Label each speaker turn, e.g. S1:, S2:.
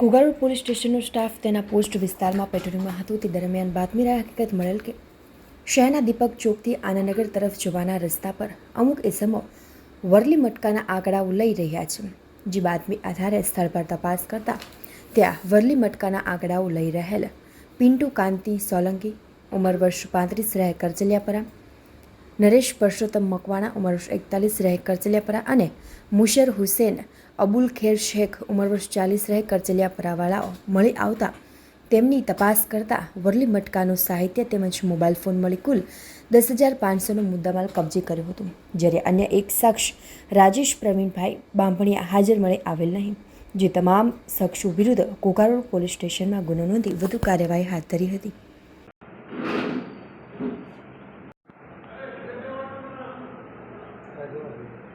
S1: Ghogha Road police સ્ટેશનનો staff તેના post વિસ્તારમાં પેટ્રોલિંગમાં હતો. તે દરમિયાન બાતમીને હકીકત મળેલ કે શહેરના દીપક ચોકથી આનંદનગર તરફ જવાના રસ્તા પર અમુક ઇસમો વરલી મટકાના આંકડાઓ લઈ રહ્યા છે. જે બાતમી આધારે સ્થળ પર તપાસ કરતા ત્યાં વરલી મટકાના આંકડાઓ લઈ રહેલ પિન્ટુ કાંતિ સોલંકી, ઉંમર વર્ષ પાંત્રીસ, રહે કરચલિયાપરા નરેશ પરસોત્તમ મકવાણા, ઉંમર વર્ષ એકતાલીસ, રહે કરચલિયાપરા અને મુશર હુસેન અબુલ ખેર શેખ ઉંમર વર્ષ ચાલીસ રહે કરચલિયા પરાવાળાઓ મળી આવતા તેમની તપાસ કરતાં વરલી મટકાનું સાહિત્ય તેમજ મોબાઈલ ફોન મળી કુલ દસ હજાર પાંચસોનો મુદ્દામાલ કબજે કર્યું હતું, જ્યારે અન્ય એક શખ્સ રાજેશ પ્રવીણભાઈ બાંભણિયા હાજર મળી આવેલ નહીં, જે તમામ શખ્સો વિરુદ્ધ કોકારોડ પોલીસ સ્ટેશનમાં ગુનો નોંધી વધુ કાર્યવાહી હાથ ધરી હતી Gracias.